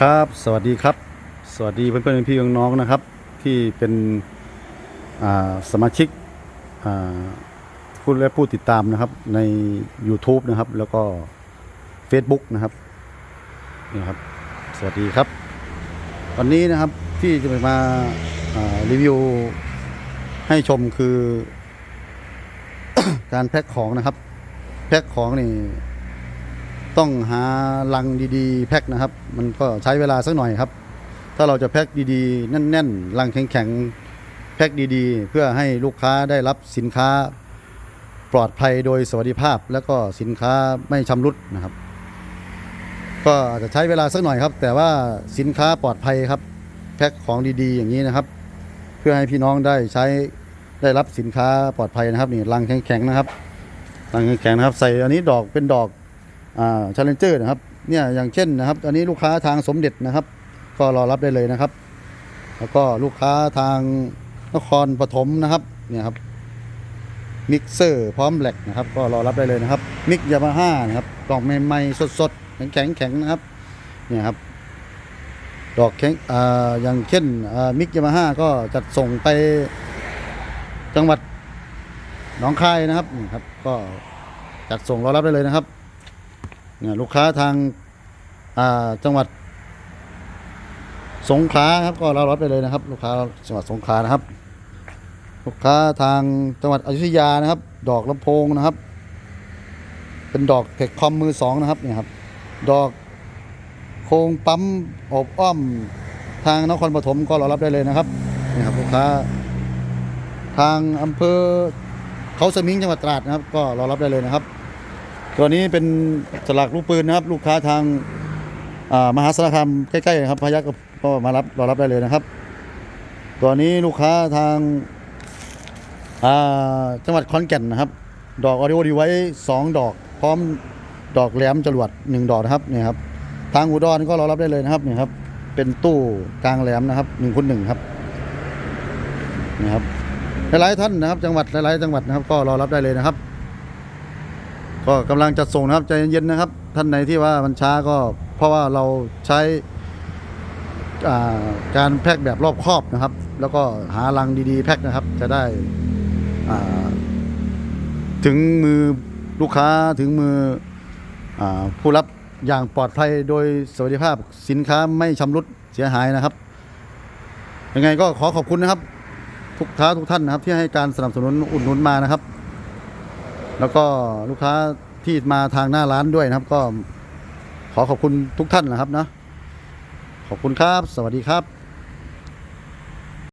ครับ สวัสดีครับ สวัสดีเพื่อนๆพี่น้องๆนะครับ ที่เป็นสมาชิกผู้และผู้ติดตามนะครับใน YouTube นะครับ แล้วก็ Facebook นะครับนี่นะครับ สวัสดีครับ วันนี้นะครับที่จะมาารีวิวให้ชมคือ การแพ็คของนะครับ แพ็คของนี่ ต้องหาลังดีๆ แพ็คนะครับ มันก็ใช้เวลาสักหน่อยครับ ถ้าเราจะแพ็คดีๆ แน่นๆลังแข็งๆแพ็คดีๆ เพื่อให้ลูกค้าได้รับสินค้าปลอดภัยโดยสวัสดิภาพ แล้วก็สินค้าไม่ชำรุดนะครับ ก็อาจจะใช้เวลาสักหน่อยครับ แต่ว่าสินค้าปลอดภัยครับ แพ็คของดีๆ อย่างนี้นะครับ เพื่อให้พี่น้องได้ใช้ได้รับสินค้าปลอดภัยนะครับนี่ลังแข็งๆนะครับลังแข็งๆนะครับ ใส่อันนี้ดอกเป็นดอก อ่า Challenger นะครับเนี่ยอย่างเช่นนะครับอันนี้ลูกค้าทางสมเด็จนะครับ ก็รอรับได้เลยนะครับ แล้วก็ลูกค้าทางนครปฐมนะครับเนี่ยครับมิกเซอร์พร้อมแหลกนะครับ ก็รอรับได้เลยนะครับ มิกยามาฮ่านะครับกล่องใหม่ๆสดๆแข็งๆแข็งนะครับเนี่ยครับดอกแข็งอ่าอย่างเช่นอ่ามิกยามาฮ่าก็จัดส่งไปจังหวัดหนองคายนะครับนี่ครับ ก็จัดส่งรอรับได้เลยนะครับ ลูกค้าทางอ่าจังหวัด สงขลาครับก็เรารับไปเลยนะครับ ลูกค้าจังหวัดสงขลานะครับ ลูกค้าทางจังหวัดอยุธยานะครับ ดอกลำโพงนะครับ เป็นดอกเทคคอมมือสองนะครับเนี่ยครับ ดอกโครงปั๊มอบอ้อมทางนครปฐมก็รารับได้เลยนะครับนี่ครับลูกค้า ทางอำเภอเขาสมิงจังหวัดตราดนะครับ ก็รารับได้เลยนะครับ ตัวนี้เป็นสลักลูกปืนนะครับ ลูกค้าทางมหาสารคามใกล้ๆนะครับพยัคฆ์ก็มารับรอรับได้เลยนะครับ ตัวนี้ลูกค้าทางจังหวัดขอนแก่นนะครับ ดอกออดิโอดีไว้สองดอก พร้อมดอกแหลมจรวดหนึ่งดอกนะครับเนี่ยครับทางอุดรก็รอรับได้เลยนะครับเนี่ยครับ เป็นตู้กลางแหลมนะครับหนึ่งคูณหนึ่งครับนี่ครับหลายๆท่านนะครับ จังหวัดหลายๆจังหวัดนะครับ ก็รอรับได้เลยนะครับ ก็กำลังจะส่งนะครับใจเย็นๆนะครับ ท่านไหนที่ว่ามันช้าก็เพราะว่าเราใช้การแพ็คแบบรอบครอบนะครับ แล้วก็หาลังดีๆ แพ็คนะครับ จะได้ถึงมือลูกค้าถึงมืออผู้รับอย่างปลอดภัยโดยสวัสดิภาพสินค้าไม่ชำรุดเสียหายนะครับ ยังไงก็ขอขอบคุณนะครับ ทุกท้าทุกท่านนะครับ ที่ให้การสนับสนุนอุดหนุนมานะครับ แล้วก็ลูกค้าที่มาทางหน้าร้านด้วยนะครับ ก็ขอขอบคุณทุกท่านนะครับนะขอบคุณครับ สวัสดีครับ